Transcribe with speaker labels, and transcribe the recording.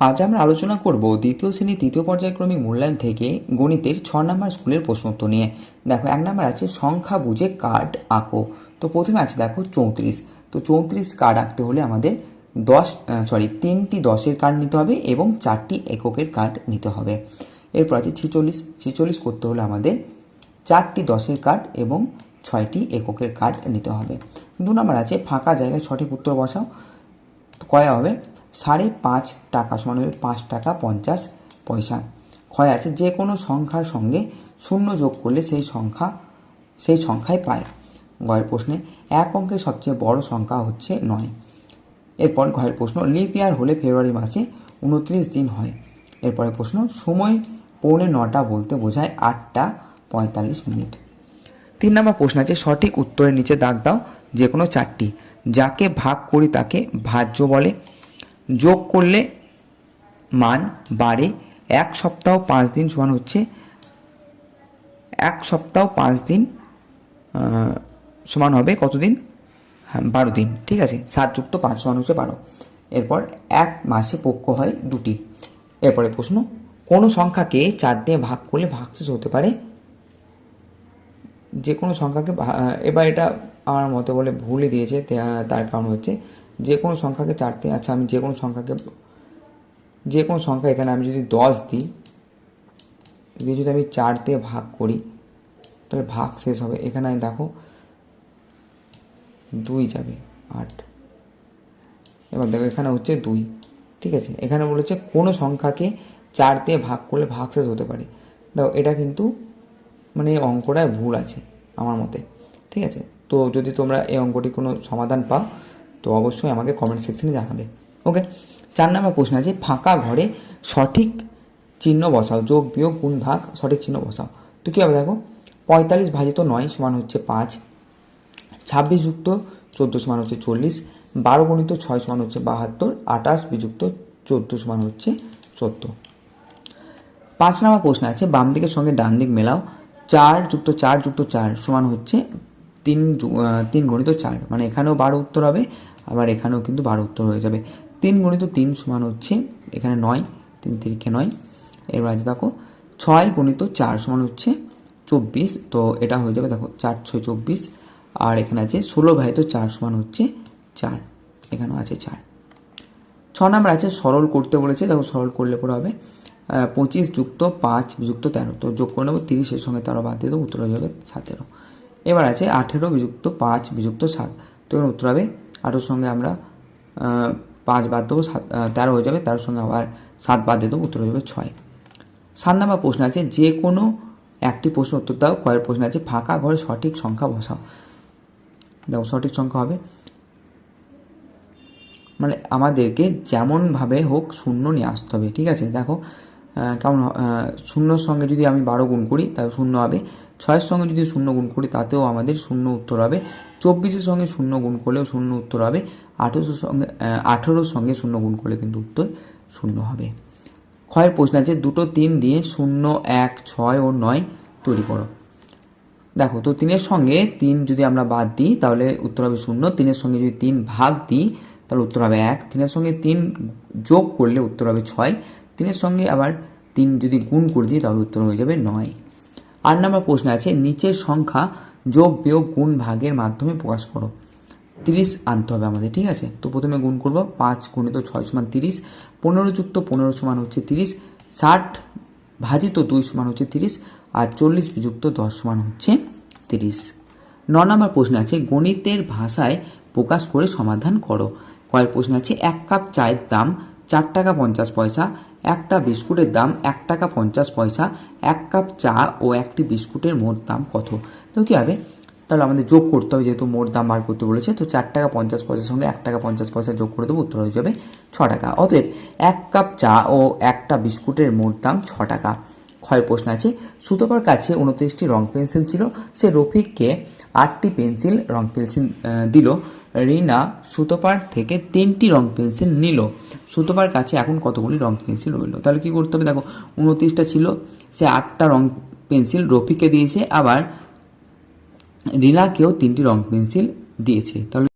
Speaker 1: আজ আমরা আলোচনা করব দ্বিতীয় শ্রেণি, তৃতীয় পর্যায়ক্রমিক মূল্যায়ন থেকে গণিতের ছ নম্বর স্কুলের প্রশ্ন উত্তর নিয়ে। দেখো, এক নম্বর আছে, সংখ্যা বুঝে কার্ড আঁকো। তো প্রথমে আছে, দেখো, চৌত্রিশ। তো চৌত্রিশ কার্ড আঁকতে হলে আমাদের দশ সরি তিনটি দশের কার্ড নিতে হবে এবং চারটি এককের কার্ড নিতে হবে। এরপর আছে ছেচল্লিশ। ছেচল্লিশ করতে হলে আমাদের চারটি দশের কার্ড এবং ছয়টি এককের কার্ড নিতে হবে। দু নম্বর আছে, ফাঁকা জায়গায় সঠিক উত্তর বসাও। কয়া হবে? সাড়ে পাঁচ টাকা সমান হবে পাঁচ টাকা পঞ্চাশ পয়সা। ক্ষয় আছে যে কোনো সংখ্যার সঙ্গে শূন্য যোগ করলে সেই সংখ্যা, সেই সংখ্যায় পায়। গয়ের প্রশ্নে, এক অঙ্কের সবচেয়ে বড় সংখ্যা হচ্ছে নয়। এরপর ঘরের প্রশ্ন লিপ ইয়ার হলে ফেব্রুয়ারি মাসে উনত্রিশ দিন হয়। এরপরে প্রশ্ন, সময় পৌনে নটা বলতে বোঝায় আটটা পঁয়তাল্লিশ মিনিট। তিন নম্বর প্রশ্ন আছে, সঠিক উত্তরের নিচে দাগ দাও যে কোনো চারটি। যাকে ভাগ করি তাকে ভাজ্য বলে। যোগ করলে মান বাড়ে এক সপ্তাহ পাঁচ দিন সমান হচ্ছে এক সপ্তাহ পাঁচ দিন সমান হবে কতদিন? হ্যাঁ বারো দিন, ঠিক আছে? সাত যুক্ত পাঁচ সমান হচ্ছে বারো। এরপর এক মাসে পক্ষ হয় দুটি। এরপরে প্রশ্ন, কোনো সংখ্যাকে চার দিয়ে ভাগ করলে ভাগশেষ হতে পারে? যে কোনো সংখ্যাকে এবার এটা আমার মতে বলে ভুলে দিয়েছে তার কারণ হচ্ছে যে কোনো সংখ্যাকে চার দিয়ে আচ্ছা আমি যে কোনো সংখ্যাকে যে কোনো সংখ্যা এখানে আমি যদি দশ দিই দিয়ে যদি আমি চার দিয়ে ভাগ করি, তাহলে ভাগ শেষ হবে। এখানে আমি দেখো, দুই যাবে, আট। এবার দেখো, এখানে হচ্ছে দুই, ঠিক আছে? এখানে বলেছে কোনো সংখ্যাকে চার দিয়ে ভাগ করলে ভাগ শেষ হতে পারে। দেখো, এটা কিন্তু মানে অঙ্কটায় ভুল আছে আমার মতে, ঠিক আছে? তো যদি তোমরা এই অঙ্কটি কোনো সমাধান পাও তো অবশ্যই আমাকে কমেন্ট সেকশনে জানাবে। ওকে চার নম্বর প্রশ্ন আছে, ফাঁকা ঘরে সঠিক চিহ্ন বসাও, যোগ, বিয়োগ, গুণ, ভাগ, সঠিক চিহ্ন বসাও। তো কী হবে দেখো? পঁয়তাল্লিশ ভাজিত নয় সমান হচ্ছে পাঁচ, ছাব্বিশ যুক্ত চোদ্দ সমান হচ্ছে চল্লিশ, বারো গণিত ছয় সমান হচ্ছে বাহাত্তর, আঠাশ বিযুক্ত চোদ্দ সমান হচ্ছে চোদ্দ। পাঁচ নম্বর প্রশ্ন আছে, বাম দিকের সঙ্গে ডান দিক মেলাও, চার যুক্ত চার যুক্ত চার সমান হচ্ছে তিন তিন গণিত চার মানে এখানেও বারো উত্তর হবে আবার এখানেও কিন্তু বারো উত্তর হয়ে যাবে। তিন গণিত তিন সমান হচ্ছে, এখানে নয়, তিন তিরিকে নয়। এবার আছে দেখো, ছয় গণিত চার সমান হচ্ছে চব্বিশ, তো এটা হয়ে যাবে দেখো চার, ছয়, চব্বিশ। আর এখানে আছে ষোলো ভাইতো চার সমান হচ্ছে চার, এখানেও আছে চার। ছ নম্বর আছে সরল করতে বলেছে, দেখো সরল করলে পরে হবে। পঁচিশ যুক্ত পাঁচ বিযুক্ত তেরো, তো যোগ করে নেব তিরিশের সঙ্গে তেরো বাদ দিয়ে দেবো, উত্তর হয়ে যাবে সতেরো। এবার আছে আঠেরো বিযুক্ত পাঁচ বিযুক্ত সাত, তো এবার উত্তর হবে আঠেরোর সঙ্গে আমরা পাঁচ বাদ দেবো, সাত তেরো হয়ে যাবে, তার সঙ্গে আবার সাত বাদ দিয়ে দেবো, উত্তর হয়ে যাবে ছয়। সাত নাম্বার প্রশ্ন আছে, যে কোনো একটি প্রশ্ন উত্তর দাও, কয়ের প্রশ্ন আছে, ফাঁকা ঘরে সঠিক সংখ্যা বসাও। দেখো, সঠিক সংখ্যা হবে। মানে আমাদেরকে যেমনভাবে হোক শূন্য নিয়ে আসতে হবে, ঠিক আছে? দেখো কেমন শূন্যর সঙ্গে যদি আমি বারো গুণ করি, তাহলে শূন্য হবে। ছয়ের সঙ্গে যদি শূন্য গুণ করি, তাতেও আমাদের শূন্য উত্তর হবে। চব্বিশের সঙ্গে শূন্য গুণ করলেও শূন্য উত্তর হবে। আঠেরোশোর সঙ্গে আঠেরোর সঙ্গে শূন্য গুণ করলে কিন্তু উত্তর শূন্য হবে। ক্ষয়ের প্রশ্ন আছে, দুটো তিন দিয়ে শূন্য, এক, ছয় ও নয় তৈরি করো। দেখো, তো তিনের সঙ্গে তিন যদি আমরা বাদ দিই, তাহলে উত্তর হবে শূন্য। তিনের সঙ্গে যদি তিন ভাগ দিই, তাহলে উত্তর হবে এক। তিনের সঙ্গে তিন যোগ করলে উত্তর হবে ছয়। তিনের সঙ্গে আবার তিন যদি গুণ করে দিই, তাহলে উত্তর হয়ে যাবে নয়। আট নম্বর প্রশ্ন আছে, নিচের সংখ্যা যোগ, বিয়োগ, গুণ, ভাগের মাধ্যমে প্রকাশ করো। তিরিশ আনতে হবে আমাদের, ঠিক আছে? তো প্রথমে গুণ করব, পাঁচ গুণিত ছয় সমান তিরিশ, পনেরো যুক্ত পনেরো সমান হচ্ছে তিরিশ, ষাট ভাজিত দুই সমান হচ্ছে তিরিশ, আর চল্লিশ বিযুক্ত দশ সমান হচ্ছে তিরিশ। ন নম্বর প্রশ্ন আছে, গণিতের ভাষায় প্রকাশ করে সমাধান করো। কয়েক প্রশ্ন আছে, এক কাপ চায়ের দাম চার টাকা পঞ্চাশ পয়সা একটা বিস্কুটের দাম এক টাকা পঞ্চাশ পয়সা, এক কাপ চা ও একটি বিস্কুটের মোট দাম কত? তো কী হবে? তাহলে আমাদের যোগ করতে হবে যেহেতু মোট দাম বার করতে বলেছে, তো চার টাকা পঞ্চাশ পয়সার সঙ্গে এক টাকা পঞ্চাশ পয়সা যোগ করে দেবো, উত্তর হয়ে যাবে ছ টাকা। অতএব এক কাপ চা ও একটা বিস্কুটের মোট দাম ছ টাকা। ক্ষয় প্রশ্ন আছে। সুতোপার কাছে উনত্রিশটি রং পেন্সিল ছিল। সে রফিককে আটটি পেন্সিল রং পেন্সিল দিল। রিনা সুতোপার থেকে তিনটি রং পেন্সিল নিল। সুতোপার কাছে এখন কতগুলি রং পেন্সিল রইল? তাহলে কি করতে হবে? দেখো, উনত্রিশটা ছিল, সে আটটা রং পেন্সিল রফিকে দিয়েছে, আবার রিনাকেও তিনটি রং পেন্সিল দিয়েছে। তাহলে